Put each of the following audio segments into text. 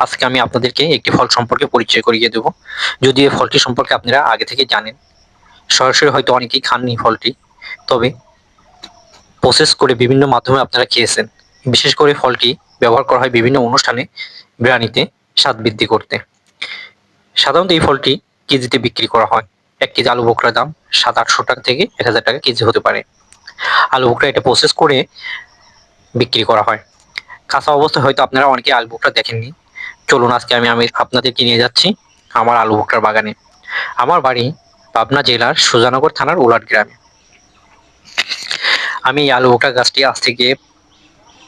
আজকে আমি আপনাদেরকে একটি ফল সম্পর্কে পরিচয় করিয়ে দেব। যদি এই ফলটি সম্পর্কে আপনারা আগে থেকে জানেন, সরাসরি হয়তো অনেকেই খাননি ফলটি, তবে প্রসেস করে বিভিন্ন মাধ্যমে আপনারা খেয়েছেন। বিশেষ করে ফলটি ব্যবহার করা হয় বিভিন্ন অনুষ্ঠানে বিরিয়ানিতে স্বাদ বৃদ্ধি করতে। সাধারণত এই ফলটি কেজিতে বিক্রি করা হয়। এক কেজি আলু বোখরার দাম সাত আটশো টাকা থেকে এক হাজার টাকা কেজি হতে পারে। আলু বোখরা এটা প্রসেস করে বিক্রি করা হয়। কাঁচা অবস্থায় হয়তো আপনারা অনেকে আলু বোখরা দেখেননি। চলুন, আজকে আমি আমি আপনাদেরকে নিয়ে যাচ্ছি আমার আলু বোখরার বাগানে। আমার বাড়ি পাবনা জেলার সুজানগর থানার উলাট গ্রামে। আমি এই আলু বোখরা গাছটি আজ থেকে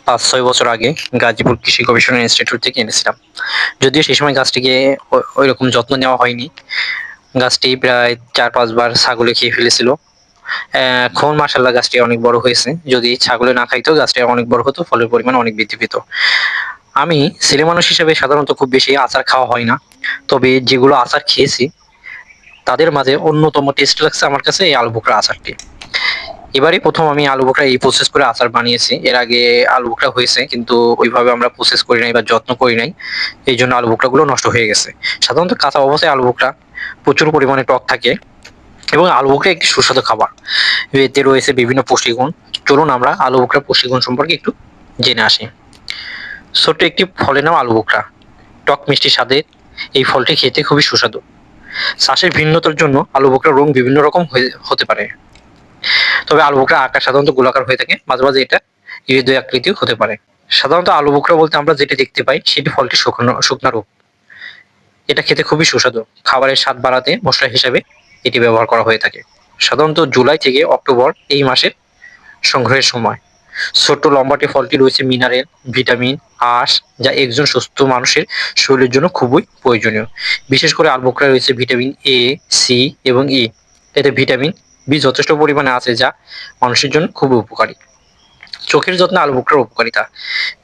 পাঁচ, ছয় বছর আগে গাজীপুর কৃষি গবেষণা ইনস্টিটিউট থেকে এনেছিলাম। যদিও সেই সময় গাছটিকে ওই- রকম যত্ন নেওয়া হয়নি। গাছটি প্রায় চার পাঁচবার ছাগলে খেয়ে ফেলেছিল। এখন মাসাল্লাহ গাছটি অনেক বড় হয়েছে। যদি ছাগলে না খাইতো, গাছটি অনেক বড় হতো, ফলের পরিমাণ অনেক বৃদ্ধি পেত। আমি ছেলে মানুষ হিসেবে সাধারণত খুব বেশি আচার খাওয়া হয় না। তবে যেগুলো আচার খেয়েছি, তাদের মাঝে অন্যতম টেস্ট লাগছে আমার কাছে এই আলু বোখরা আচারটি। এবারই প্রথম আমি আলু বোখরা এই প্রসেস করে আচার বানিয়েছি। এর আগে আলু বোখরা হয়েছে, কিন্তু ওইভাবে আমরা প্রসেস করি নাই বা যত্ন করি নাই। এই জন্য আলু বোখরাগুলো নষ্ট হয়ে গেছে। সাধারণত কাঁচা অবস্থায় আলু বোখরা প্রচুর পরিমাণে টক থাকে এবং আলু বোখরা একটি সুস্বাদু খাবার। এতে রয়েছে বিভিন্ন পুষ্টিগুণ। চলুন আমরা আলু বোখরা পুষ্টিগুণ সম্পর্কে একটু জেনে আসি। ছোট্ট একটি ফলের নাম আলু বোখরা টক মিষ্টি স্বাদের এই ফলটি খেতে খুবই সুস্বাদু। শ্বাসের ভিন্নতার জন্য আলু বোখরা রং বিভিন্ন রকম হতে পারে। তবে আলু বোখরা আকার সাধারণত গোলাকার হয়ে থাকে, মাঝে মাঝে এটা হৃদয় আকৃতিও হতে পারে। সাধারণত আলু বোখরা বলতে আমরা যেটি দেখতে পাই, সেটি ফলটি শুকনো, শুকনা রূপ। এটা খেতে খুবই সুস্বাদু। খাবারের স্বাদ বাড়াতে মশলা হিসাবে এটি ব্যবহার করা হয়ে থাকে। সাধারণত জুলাই থেকে অক্টোবর এই মাসের সংগ্রহের সময়। ছোট্ট লম্বাটে ফলটি রয়েছে মিনারেল, ভিটামিন আঁশ যা একজন সুস্থ মানুষের শরীরের জন্য খুবই প্রয়োজনীয়। বিশেষ করে আলবোকরায় রয়েছে ভিটামিন এ সি এবং ই এতে ভিটামিন বি যথেষ্ট পরিমাণে আছে, যা মানুষের জন্য খুবই উপকারী। চোখের যত্নে আলু বোখরার উপকারিতা।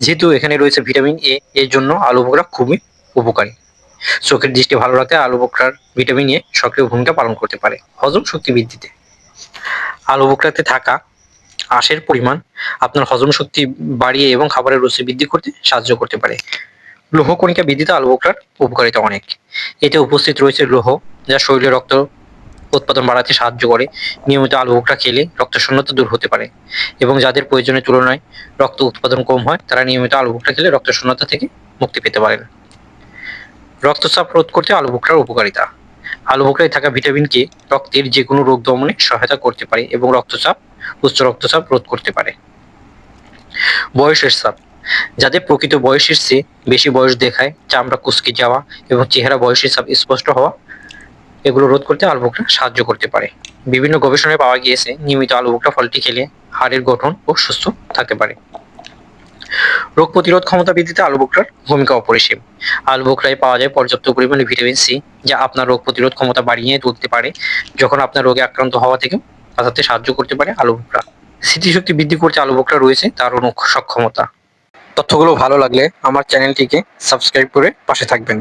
যেহেতু এখানে রয়েছে ভিটামিন এ এর জন্য আলু বোখরা খুবই উপকারী। চোখের দৃষ্টি ভালো রাখতে আলু বোখরার ভিটামিন এ সক্রিয় ভূমিকা পালন করতে পারে। হজম শক্তি বৃদ্ধিতে। আলু বোখরাতে থাকা আঁশের পরিমাণ আপনার হজম শক্তি বাড়িয়ে এবং খাবারের রুচি বৃদ্ধি করতে সাহায্য করতে পারে। লৌহ কণিকা বৃদ্ধিতে আলু বোখরার উপকারিতা অনেক। এতে উপস্থিত রয়েছে লৌহ, যা শরীরে রক্ত উৎপাদন বাড়াতে সাহায্য করে। নিয়মিত আলু বোখরা খেলে রক্ত শূন্যতা দূর হতে পারে এবং যাদের প্রয়োজনের তুলনায় রক্ত উৎপাদন কম হয়, তারা নিয়মিত আলু বোখরা খেলে রক্ত শূন্যতা থেকে মুক্তি পেতে পারেন। রক্তচাপ রোধ করতে আলু বোখরার উপকারিতা। আলু বোখরায় থাকা ভিটামিন কে রক্তের যে কোনো রোগ দমনে সহায়তা করতে পারে এবং রক্তচাপ, উচ্চ রক্তচাপ রোধ করতে পারে। বয়সের চাপ। যাদের প্রকৃত বয়সের চেয়ে বেশি বয়স দেখায় চামড়া, কুচকে যাওয়া এবং চেহারা বয়সের চাপ স্পষ্ট হওয়া, এগুলো রোধ করতে আলু বোখরা সাহায্য করতে পারে। বিভিন্ন গবেষণায় পাওয়া গিয়েছে, নিয়মিত আলু বোখরা ফলটি খেলে হাড়ের গঠন ও সুস্থ থাকতে পারে। রোগ প্রতিরোধ ক্ষমতা বৃদ্ধিতে আলু বোখরার ভূমিকা অপরিসীম। আলু বোখরায় পাওয়া যায় পর্যাপ্ত পরিমাণে ভিটামিন সি, যা আপনার রোগ প্রতিরোধ ক্ষমতা বাড়িয়ে তুলতে পারে, যখন আপনার রোগে আক্রান্ত হওয়া থেকে বাঁচাতে সাহায্য করতে পারে আলু বোখরা স্মৃতিশক্তি বৃদ্ধি করতে আলু রয়েছে তার অনু সক্ষমতা। তথ্যগুলো ভালো লাগলে আমার চ্যানেলটিকে সাবস্ক্রাইব করে পাশে থাকবেন।